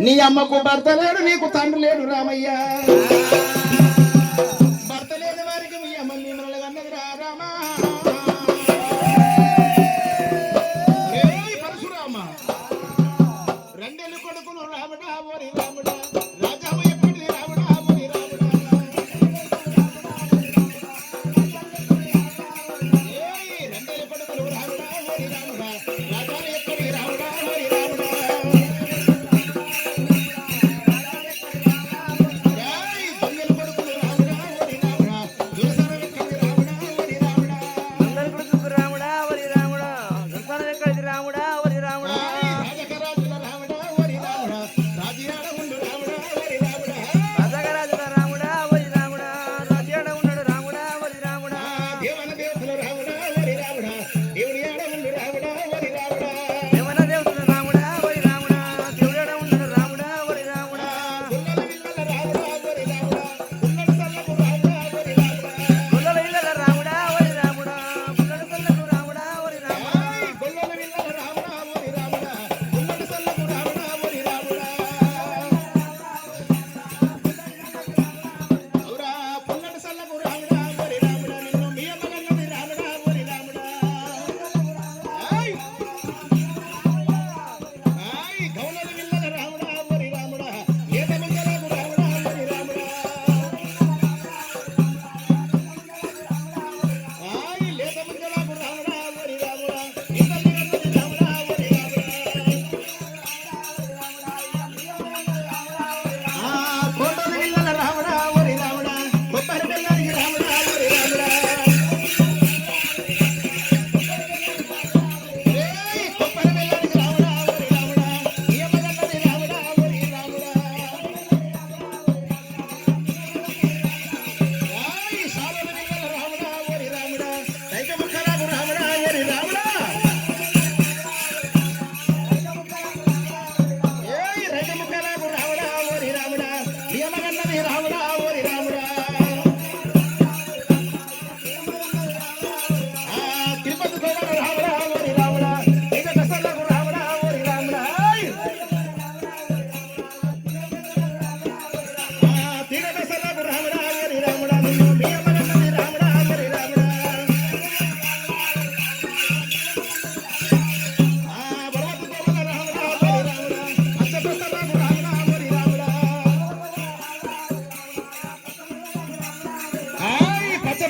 నీ అమ్మకు భర్త లేడు నీకు తండ్రి లేడు రామయ్య.